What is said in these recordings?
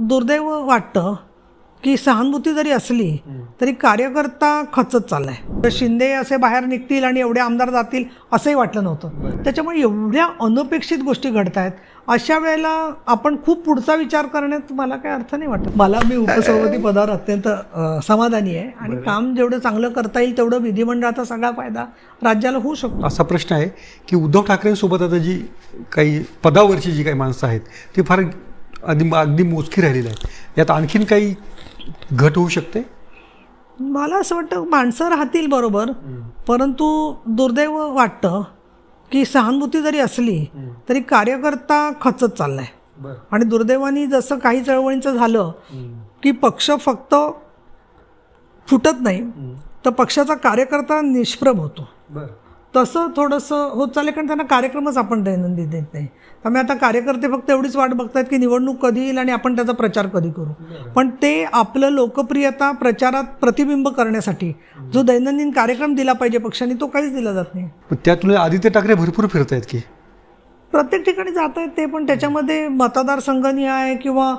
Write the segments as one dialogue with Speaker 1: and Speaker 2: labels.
Speaker 1: दुर्दैव वाटतं की सहानुभूती जरी असली तरी कार्यकर्ता खचत चाललाय. तर शिंदे असे बाहेर निघतील आणि एवढे आमदार जातील असंही वाटलं नव्हतं. त्याच्यामुळे एवढ्या अनपेक्षित गोष्टी घडत आहेत अशा वेळेला आपण खूप पुढचा विचार करण्यात मला काय अर्थ नाही वाटत. मला मी उपसभापती पदावर अत्यंत समाधानी आहे. आणि काम जेवढं चांगलं करता येईल तेवढं विधिमंडळाचा सगळा फायदा राज्याला होऊ शकतो.
Speaker 2: असा प्रश्न आहे की उद्धव ठाकरेंसोबत आता जी काही पदावरची जी काही माणसं आहेत ती फार अगदी अगदी मोजकी राहिलेली आहेत. यात आणखीन काही घट होऊ शकते?
Speaker 1: मला असं वाटतं माणसं राहतील बरोबर परंतु दुर्दैव वाटतं की सहानुभूती जरी असली तरी कार्यकर्ता खचत चाललाय. आणि दुर्दैवाने जसं काही चळवळींचं झालं की पक्ष फक्त फुटत नाही तर पक्षाचा कार्यकर्ता निष्प्रभ होतो. तसं थोडंसं होत चालेल कारण त्यांना कार्यक्रमच आपण दैनंदिन देत नाही. त्यामुळे आता कार्यकर्ते फक्त एवढीच वाट बघतायत की निवडणूक कधी येईल आणि आपण त्याचा प्रचार कधी करू. पण ते आपलं लोकप्रियता प्रचारात प्रतिबिंब करण्यासाठी जो दैनंदिन कार्यक्रम दिला पाहिजे पक्षाने तो काहीच दिला जात नाही.
Speaker 2: पण त्या तुलनेत आदित्य ठाकरे भरपूर फिरत आहेत की.
Speaker 1: प्रत्येक ठिकाणी जात आहेत ते पण त्याच्यामध्ये मतदारसंघनी आहे किंवा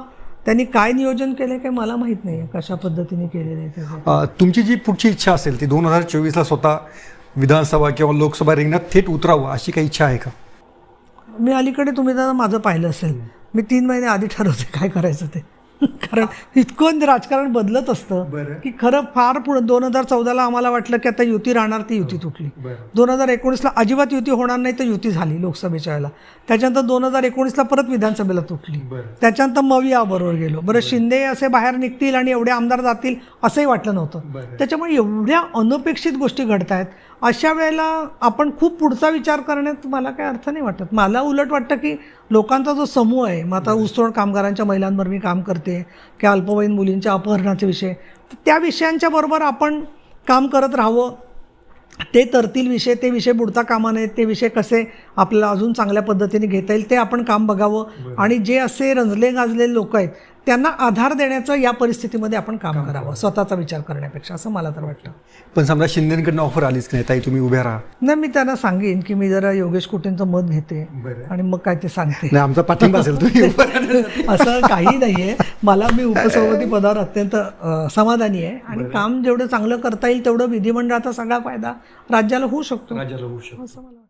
Speaker 1: त्यांनी काय नियोजन केलं काय मला माहीत नाही कशा पद्धतीने केलेलं आहे
Speaker 2: तुमची जी पुढची इच्छा असेल ती दोन हजार चोवीसला स्वतः विधानसभा किंवा लोकसभा रिंगणात थेट उतरावं अशी काही इच्छा आहे का?
Speaker 1: मी अलीकडे तुम्ही जर माझं पाहिलं असेल मी तीन महिने आधी ठरवते काय करायचं ते. कारण इतकं राजकारण बदलत असतं की खरं फार पुढे दोन हजार चौदाला आम्हाला वाटलं की आता युती राहणार ती युती तुटली. दोन हजार एकोणीसला अजिबात युती होणार नाही तर युती झाली लोकसभेच्या वेळेला. त्याच्यानंतर दोन हजार एकोणीसला परत विधानसभेला तुटली. त्याच्यानंतर मविया बरोबर गेलो. बरं शिंदे असे बाहेर निघतील आणि एवढे आमदार जातील असंही वाटलं नव्हतं. त्याच्यामुळे एवढ्या अनपेक्षित गोष्टी घडत आहेत अशा वेळेला आपण खूप पुढचा विचार करण्यात मला काय अर्थ नाही वाटत. मला उलट वाटतं की लोकांचा जो समूह आहे मग आता ऊसतोड कामगारांच्या महिलांवर मी काम करते किंवा अल्पवयीन मुलींच्या अपहरणाचे विषय. तर त्या विषयांच्या बरोबर आपण काम करत राहावं. ते तरतील विषय ते विषय बुडता कामा नयेत ते विषय कसे आपल्याला अजून चांगल्या पद्धतीने घेता येईल ते आपण काम बघावं. आणि जे असे रंजले गाजलेले लोक आहेत त्यांना आधार देण्याचं या परिस्थितीमध्ये आपण काम करावं स्वतःचा विचार करण्यापेक्षा असं मला तर वाटतं.
Speaker 2: पण समजा शिंदेकडनं ऑफर आलीच नाही ताई तुम्ही उभ्या राहा.
Speaker 1: नाही मी त्यांना सांगेन की मी जरा योगेश कुटेंचं मत घेते आणि मग काय ते सांगते.
Speaker 2: नाही आमचा पाठिंबा असेल तुम्ही.
Speaker 1: असं काही नाहीये. मला मी उपसभापती पदावर अत्यंत समाधानी आहे. आणि काम जेवढं चांगलं करता येईल तेवढं विधिमंडळाचा सगळा फायदा राज्याला होऊ शकतो. असं मला